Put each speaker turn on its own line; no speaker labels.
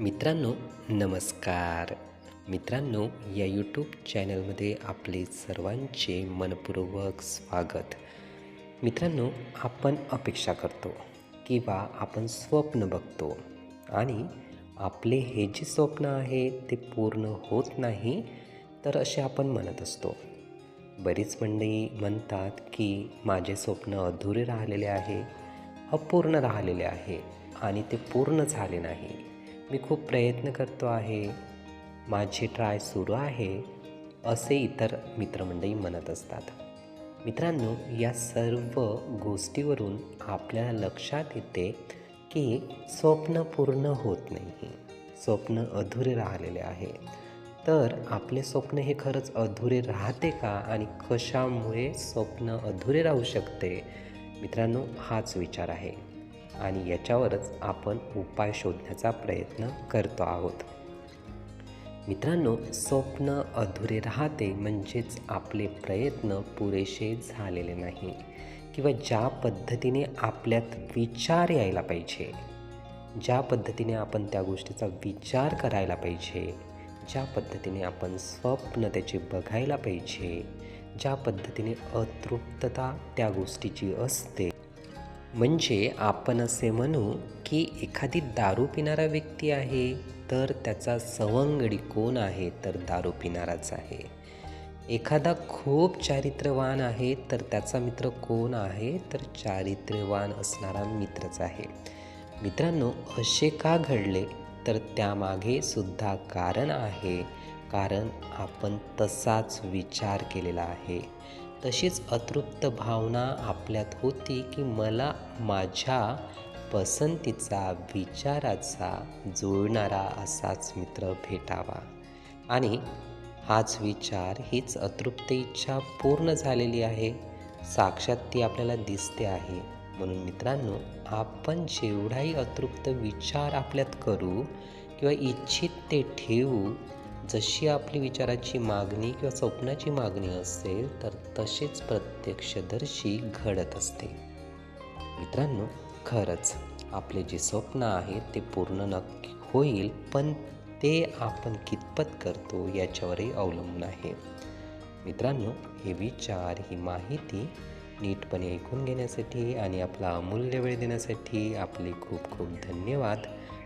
मित्रांनो नमस्कार. मित्रांनो या यूट्यूब चॅनलमध्ये आपले सर्वांचे मनपूर्वक स्वागत. मित्रांनो आपण अपेक्षा करतो किंवा आपण स्वप्न बघतो आणि आपले हे जे स्वप्न आहे ते पूर्ण होत नाही तर असे आपण म्हणत असतो. बरीच मंडळी म्हणतात की माझे स्वप्न अधुरे राहिलेले आहे अपूर्ण राहिलेले आहे आणि ते पूर्ण झाले नाही. मी खूप प्रयत्न करतो आहे. माझे ट्राय सुरू आहे असे इतर मित्रमंडळी म्हणत असतात. मित्रांनो या सर्व गोष्टीवरून आपल्याला लक्षात येते की स्वप्न पूर्ण होत नाही. स्वप्न अधुरे राहिलेले आहे. तर आपले स्वप्न हे खरंच अधुरे राहते का? आणि कशामुळे स्वप्न अधुरे राहू शकते? मित्रांनो हाच विचार आहे. आणि याच्यावरच आपण उपाय शोधण्याचा प्रयत्न करतो आहोत. मित्रांनो स्वप्न अधुरे राहते म्हणजेच आपले प्रयत्न पुरेसे झालेले नाही किंवा ज्या पद्धतीने आपल्यात विचार यायला पाहिजे ज्या पद्धतीने आपण त्या गोष्टीचा विचार करायला पाहिजे ज्या पद्धतीने आपण स्वप्न त्याचे बघायला पाहिजे ज्या पद्धतीने अतृप्तता त्या गोष्टीची असते म्हणजे आपण असे म्हणू की एखादी दारू पिणारा व्यक्ती आहे तर त्याचा सवंगडी कोण आहे तर दारू पिणाराच आहे. एखादा खूप चारित्र्यवान आहे तर त्याचा मित्र कोण आहे तर चारित्र्यवान असणारा मित्रच आहे. मित्रांनो असे का घडले? तर त्यामागे सुद्धा कारण आहे कारण आपण तसाच विचार केलेला आहे. तशीच अतृप्त भावना आपल्यात होती की मला माझ्या पसंतीचा विचाराचा जुळणारा असाच मित्र भेटावा. आणि हाच विचार हीच अतृप्त इच्छा पूर्ण झालेली आहे. साक्षात ती आपल्याला दिसते आहे. म्हणून मित्रांनो आपण जेवढाही अतृप्त विचार आपल्यात करू किंवा इच्छित ते ठेवू जशी आपली विचाराची मागणी किंवा स्वप्नाची मागणी असेल तर तसेच प्रत्यक्षदर्शी घडत असते. मित्रांनो खरंच आपले जे स्वप्न आहे ते पूर्ण नक्की होईल पण ते आपण कितपत करतो याच्यावरही अवलंबून आहे. मित्रांनो हे विचार ही माहिती नीटपणे ऐकून घेण्यासाठी आणि आपला अमूल्य वेळ देण्यासाठी आपले खूप खूप धन्यवाद.